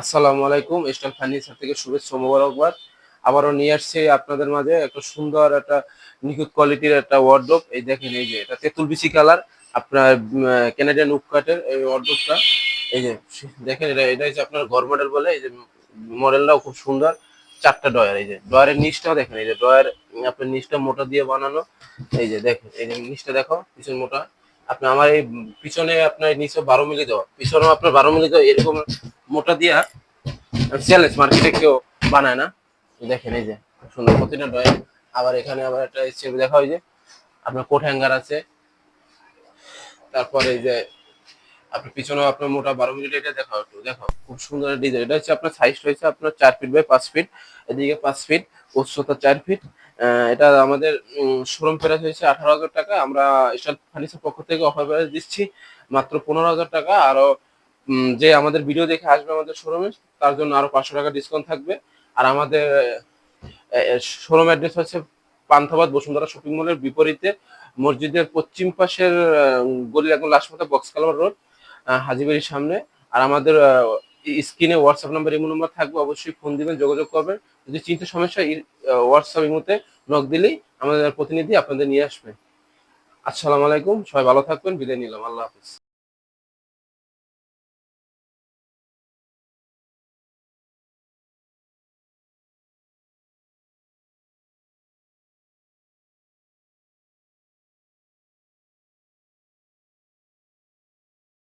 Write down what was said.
আসসালামু আলাইকুম eastern furniture থেকে শুভেচ্ছা মোবারকবাদ। আবারও নিয়ে আসছে আপনাদের মাঝে একটা সুন্দর একটা নিখুঁত কোয়ালিটির একটা ওয়ার্ডরোব এই দেখেন, এই যে এটা তেঁতুল বিচি কালার। আপনার ক্যানাডিয়ান উপকাটের এই ওয়ার্ডরোবটা এই যে, দেখেন, এটা এটা হচ্ছে আপনার ঘর মডেল বলে, এই যে মডেলটাও খুব সুন্দর। চারটা ডয়ার এই যে ডয়ারের নিচটাও দেখেন, এই যে ডয়ার আপনার নিচটা মোটা দিয়ে বানানো। এই যে, দেখেন, এই যে, নিচটা দেখো পিছন মোটা। আপনি আমার এই পিছনে আপনার নিচে বারো মিলি দেওয়া। পিছনেও আপনার বারো মিলি দেওয়া, এরকম মোটা দিয়া চ্যালেঞ্জ মার্কেটে কেউ বানায় না। দেখেন এই যে, সুন্দর প্রতিটা ড্রয়িং আবার এখানে আবার একটা হিসেবে দেখা হয় যে আপনার কোট হ্যাঙ্গার আছে। তারপরে এই যে, আপনার পিছনেও আপনার মোটা বারো মিনিট এটা দেখো একটু দেখো খুব সুন্দর ডিজাইন এটা হচ্ছে আপনার সাইজ হয়েছে আপনার চার ফিট বাই পাঁচ ফিট এদিকে পাঁচ ফিট উচ্চতা চার ফিট এটা আমাদের শোরুম প্রাইস হয়েছে আঠারো হাজার টাকা। আমরা স্টার ফার্নিচার পক্ষ থেকে অফার প্রাইস দিচ্ছি মাত্র পনেরো হাজার টাকা। আরও যে আমাদের ভিডিও দেখে আসবে আমাদের শোরুমে তার জন্য আরও পাঁচশো টাকা ডিসকাউন্ট থাকবে। আর আমাদের শোরুম অ্যাড্রেস হচ্ছে পান্থাবাদ বসুন্ধরা শপিং মলের বিপরীতে, মসজিদের পশ্চিম পাশের গলির একদম লাস্ট বক্স কালার রোড হাজিবাড়ির সামনে। আর আমাদের স্ক্রিনে হোয়াটসঅ্যাপ নাম্বার ইমো নাম্বার থাকবে, অবশ্যই ফোন দিবেন, যোগাযোগ করবেন। যদি চিন্তা সমস্যা হোয়াটসঅ্যাপ ইমোতে নক দিলেই আমাদের প্রতিনিধি আপনাদের নিয়ে আসবে। আসসালামু আলাইকুম, সবাই ভালো থাকবেন, বিদায় নিলাম, আল্লাহ হাফিজ।